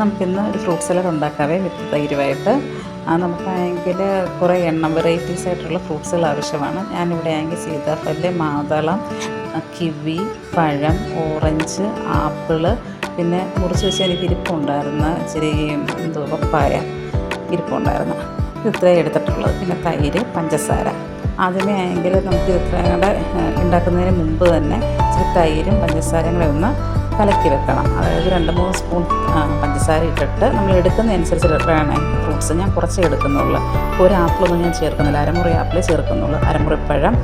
നമുക്കിന്ന് ഒരു fruit salad ഉണ്ടാക്കാവേ വിത്ത് തൈരുമായിട്ട്. നമുക്കാണെങ്കിൽ കുറേ എണ്ണം വെറൈറ്റീസ് ആയിട്ടുള്ള ഫ്രൂട്ട്സുകൾ ആവശ്യമാണ്. ഞാനിവിടെ ആണെങ്കിൽ സീതാഫൽ മാതളം കിവി പഴം ഓറഞ്ച് ആപ്പിൾ പിന്നെ മുറിച്ച് വെച്ച് എനിക്ക് ഇരിപ്പുണ്ടായിരുന്ന ഇച്ചിരി എന്തോ പപ്പായ ഇരിപ്പുണ്ടായിരുന്നു. ഇത് ഇത്രയും എടുത്തിട്ടുള്ളത് പിന്നെ തൈര് പഞ്ചസാര. ആദ്യമേ ആണെങ്കിൽ നമുക്ക് ഇത്രയും കൂടെ ഉണ്ടാക്കുന്നതിന് മുമ്പ് തന്നെ ഇച്ചിരി തൈരും പഞ്ചസാരയും കൂടെ ഒന്ന് കലക്കി വെക്കണം അതായത് രണ്ട് മൂന്ന് സ്പൂൺ പഞ്ചസാര ഇട്ടിട്ട് നമ്മൾ എടുക്കുന്നതനുസരിച്ച് വേണേ. ഫ്രൂട്ട്സ് ഞാൻ കുറച്ചേ എടുക്കുന്നുള്ളൂ. ഒരു ആപ്പിളൊന്നും ഞാൻ ചേർക്കുന്നില്ല. അരമുറി ആപ്പിൾ ചേർക്കുന്നുള്ളൂ. അരമുറി പഴം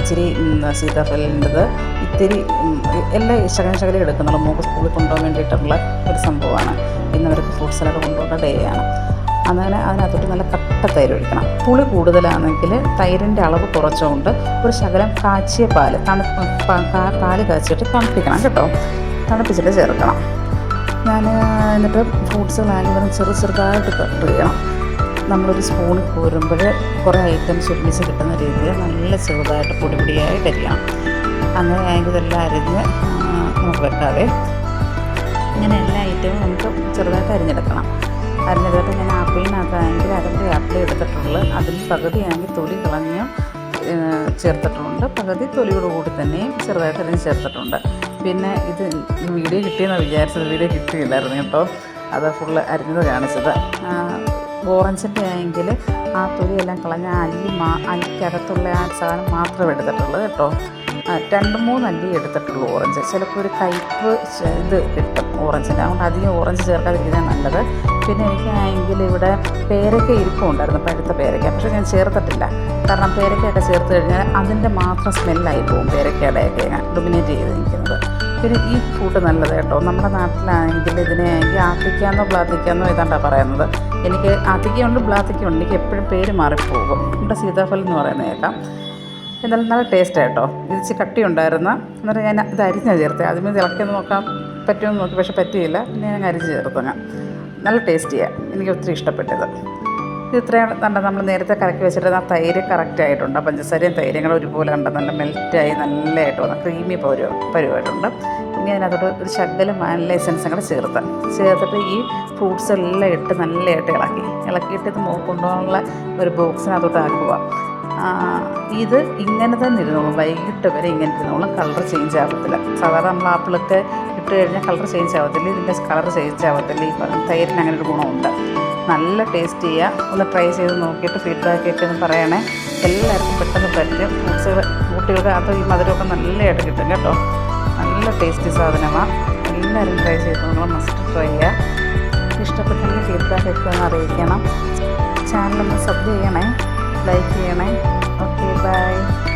ഇച്ചിരി സീതാഫലിന്റെത് ഇത്തിരി എല്ലാ ശകലം ശകലം എടുക്കുന്നുള്ളൂ. മൂക്ക് സ്കൂളിൽ കൊണ്ടുപോകാൻ വേണ്ടിയിട്ടുള്ള ഒരു സംഭവമാണ്. പിന്നെ അവർക്ക് ഫ്രൂട്ട്സിലൊക്കെ കൊണ്ടുപോകുന്ന ഡേ ആണ്. അങ്ങനെ അതിനകത്തോട്ട് നല്ല കട്ട തൈര് ഒഴിക്കണം. പുളി കൂടുതലാണെങ്കിൽ തൈരിന്റെ അളവ് കുറച്ചുകൊണ്ട് ഒരു ശകലം കാച്ചിയ പാൽ തണു പ- കാ- പാൽ കാച്ചിയിട്ട് തണുപ്പിക്കണം കേട്ടോ. തണുപ്പിച്ചിട്ട് ചേർക്കണം. ഞാൻ എന്നിട്ട് ഫ്രൂട്ട്സുകളായാലും ചെറു ചെറുതായിട്ട് കട്ട് ചെയ്യണം. നമ്മളൊരു സ്പൂണിൽ കോരുമ്പോൾ കുറേ ഐറ്റംസ് ഒരുമിച്ച് കിട്ടുന്ന രീതിയിൽ നല്ല ചെറുതായിട്ട് പൊടിപൊടിയായി കരിയണം അങ്ങനെ ആയെങ്കിൽ ഇതെല്ലാം അരിഞ്ഞ് നമുക്ക് വെക്കാവേ. ഇങ്ങനെ എല്ലാ ഐറ്റവും നമുക്ക് ചെറുതായിട്ട് അരിഞ്ഞെടുക്കണം. അരിഞ്ഞെടുത്തിട്ട് ഞാൻ ആപ്പിളിനകത്താണെങ്കിൽ അതിന്റെ ആപ്പിൾ എടുത്തിട്ടുള്ളത്. അതിൽ പകുതിയാണെങ്കിൽ തൊലി കളഞ്ഞ് ചേർത്തിട്ടുണ്ട്. പകുതി തൊലിയോട് കൂടി തന്നെയും ചെറുതായിട്ട് അരിഞ്ഞ് ചേർത്തിട്ടുണ്ട്. പിന്നെ ഇത് വീഡിയോ കിട്ടിയെന്നാണ് വിചാരിച്ചത്. വീഡിയോ കിട്ടിയില്ലായിരുന്നു കേട്ടോ. അത് ഫുള്ള് അരിഞ്ഞത് കാണിച്ചത്. ഓറഞ്ചിന്റെ ആയെങ്കിൽ ആ തൊലിയെല്ലാം കളഞ്ഞ അല്ലി മാ അല്ലിക്കകത്തുള്ള ആ സാധനം മാത്രമേ എടുത്തിട്ടുള്ളൂ കേട്ടോ. രണ്ട് മൂന്ന് അല്ലി എടുത്തിട്ടുള്ളൂ ഓറഞ്ച് ചിലപ്പോൾ ഒരു കയ്പ്പ് ഇത് കിട്ടും ഓറഞ്ചിന്റെ അതുകൊണ്ട് അധികം ഓറഞ്ച് ചേർക്കാതിരിക്കുന്നത് നല്ലത്. പിന്നെ എനിക്കാണെങ്കിൽ ഇവിടെ പേരയ്ക്ക ഇരിപ്പുണ്ടായിരുന്നു പഴുത്ത പേരയ്ക്ക. പക്ഷേ ഞാൻ ചേർത്തിട്ടില്ല. കാരണം പേരയ്ക്കയൊക്കെ ചേർത്ത് കഴിഞ്ഞാൽ അതിന്റെ മാത്രം സ്മെല്ലായി പോകും ഞാൻ ഡൊമിനേറ്റ് ചെയ്ത് നിൽക്കുന്നത്. പിന്നെ ഈ ഫ്രൂട്ട് നല്ലത് കേട്ടോ. നമ്മുടെ നാട്ടിലാണെങ്കിൽ ഇതിനെ ആണെങ്കിൽ ആത്തിക്കാന്നോ ബ്ലാത്തിക്കാന്നോ ഇതാണ്ടാ പറയുന്നത്. എനിക്ക് ആത്തിക്കയുണ്ട് ബ്ലാത്തിക്കുണ്ട് എനിക്ക് എപ്പോഴും പേര് മാറിപ്പോകും. ഇവിടെ സീതാഫലം എന്ന് പറയുന്നത് കേൾക്കാം. എന്നാലും നല്ല ടേസ്റ്റ് കേട്ടോ. ഇത് ഇച്ചിരി കട്ടി ഉണ്ടായിരുന്ന എന്നിട്ട് ഞാൻ ഇത് അരിഞ്ഞ ചേർത്തത് ആദ്യമേ തിളക്കിയൊന്ന് നോക്കാം. പറ്റുമെന്ന് നോക്കി. പക്ഷെ പറ്റിയില്ല. പിന്നെ ഞാൻ അരിഞ്ഞ് ചേർത്തു ഞാൻ നല്ല ടേസ്റ്റിയാണ് എനിക്ക് ഒത്തിരി ഇഷ്ടപ്പെട്ടത്. ഇത് ഇത്രയാണ് കണ്ട നമ്മൾ നേരത്തെ കറക്കി വെച്ചിട്ട് ആ തൈര് കറക്റ്റ് ആയിട്ടുണ്ട്. ആ പഞ്ചസാരയും തൈരും കൂടെ ഒരുപോലെ കണ്ട നല്ല മെൽറ്റായി നല്ലതായിട്ട് വന്ന ക്രീമി പരുവ പരുവായിട്ടുണ്ട്. ഇനി അതിനകത്തോട്ട് ഒരു ശകലം വാനില എസൻസും കൂടെ ചേർത്ത്. ചേർത്തിട്ട് ഈ ഫ്രൂട്ട്സ് എല്ലാം ഇട്ട് നല്ലതായിട്ട് ഇളക്കി. ഇളക്കിയിട്ട് ഇത് കൊണ്ടുപോകാനുള്ള ഒരു ബോക്സിനകത്തോട്ട് ആക്കുക ഇത് ഇങ്ങനെ തന്നെ ഇരുന്നോളും. വൈകിട്ട് വരെ ഇങ്ങനെ ഇരുന്നോളും. കളർ ചേഞ്ച് ആവത്തില്ല. സാധാരണ നമ്മൾ ആപ്പിളൊക്കെ ഇട്ട് കഴിഞ്ഞാൽ കളർ ചേഞ്ച് ആവത്തില്ല. ഇതിന്റെ കളർ ചേഞ്ച് ആവത്തില്ല. ഈ തൈരിന് അങ്ങനെ ഒരു ഗുണമുണ്ട്. നല്ല ടേസ്റ്റ് ചെയ്യുക ഒന്ന് ട്രൈ ചെയ്ത് നോക്കിയിട്ട് ഫീഡ്ബാക്ക് ഒക്കെ ഒന്ന് പറയണേ. എല്ലാവർക്കും പെട്ടെന്ന് പറ്റും ഫ്രൂട്ട്സുകൾ കുട്ടികൾക്ക് അത് ഈ മധുരമൊക്കെ നല്ലതായിട്ട് കിട്ടും കേട്ടോ. നല്ല ടേസ്റ്റി സാധനമാണ് എല്ലാവരും ട്രൈ ചെയ്ത് നിങ്ങൾ മസ്റ്റ് ട്രൈ ചെയ്യുക ഇഷ്ടപ്പെട്ടെങ്കിൽ ഫീഡ്ബാക്ക് ഒക്കെ ഒന്ന് അറിയിക്കണം. ചാനലൊന്ന് സബ് ചെയ്യണേ. ലൈക്ക് ചെയ്യണേ. Okay bye